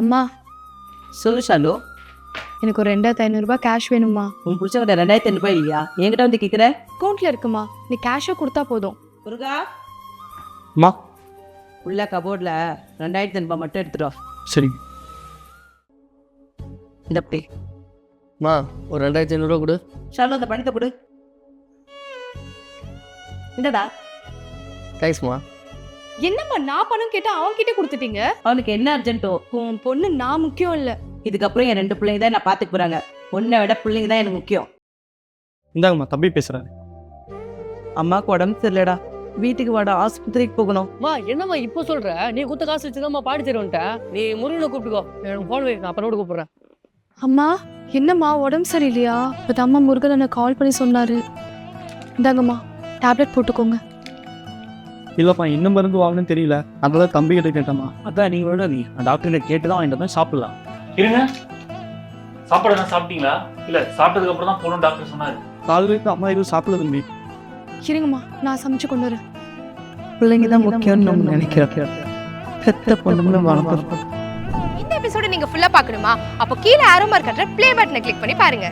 அம்மா. சொல்லு ஷாலு. எனக்கு ஒரு ரெண்டாயிரத்தி ஐநூறுரூபா கேஷ் வேணும்மா. உன் பிடிச்சவங்க ரெண்டாயிரத்தி ஐநூறு ரூபாய் இல்லையா? என்கிட்ட வந்து கேட்குற அக்கௌண்ட்டில் இருக்குமா? நீ கேஷை கொடுத்தா போதும். முருகா. அம்மா. உள்ள கபோர்டில் ரெண்டாயிரத்தி ஐநூறு ரூபாய் மட்டும் எடுத்துட்டு வா. சரி. இந்த அப்படி அம்மா ஒரு ரெண்டாயிரத்தி ஐநூறுரூவா கொடு. ஷாலு அந்த பணத்தை கொடு. இந்தடா. தேங்க்ஸ்மா என்னம்மா நான் பணம் கேட்டா அவன் கிட்ட கொடுத்துட்டீங்க? அவனுக்கு என்ன அர்ஜென்ட்டோ உன் பொண்ணு நான் முக்கியம் இல்லை. இதுக்கப்புறம் என் ரெண்டு பிள்ளைங்க தான் நான் பார்த்துக்க போகிறாங்க உன்னை விட பிள்ளைங்க தான் எனக்கு முக்கியம். இந்தாங்கம்மா தம்பி பேசுகிறேன் அம்மாவுக்கு உடம்பு சரியில்லடா. வீட்டுக்கு வாடா ஆஸ்பத்திரிக்கு போகணும். மா என்னம்மா இப்போ சொல்ற? நீ குத்த காசு வச்சுதாம்மா பாடி தருவன்ட்டேன் நீ முருகனை கூப்பிட்டுக்கோ. எனக்கு ஃபோன் வை நான் அப்புறம் கூப்பிடுறேன் அம்மா என்னம்மா உடம்பு சரியில்லையா? இப்போ அம்மா முருகன் கால் பண்ணி சொன்னாரு. இந்தாங்கம்மா டேப்லெட் போட்டுக்கோங்க. இல்லைப்பா என்ன மருந்து வாங்கணும்னு தெரியல. அதனால தம்பி கிட்ட கேட்டேம்மா அதான் நீங்களோட நீ டாக்டர்கிட்ட கேட்டு தான் வாங்கிட்டு வந்து சாப்பிடலாம். இருங்க. சாப்பாடு எல்லாம் சாப்பிட்டீங்களா? இல்ல சாப்பிட்டதுக்கு அப்புறம் தான் போகணும் டாக்டர் சொன்னாரு. காலையில அம்மா எதுவும் சாப்பிடல தம்பி. இருங்கம்மா நான் சமைச்சு கொண்டு வரேன். பிள்ளைங்க தான் முக்கியம்னு நம்ம நினைக்கிறோம். பெத்த பொண்ணுங்களும் வளர்ப்போம் இந்த எபிசோட நீங்க ஃபுல்லா பார்க்கணுமா? அப்போ கீழே ஆரோ மார்க் கட்டுற ப்ளே பட்டனை கிளிக் பண்ணி பாருங்க.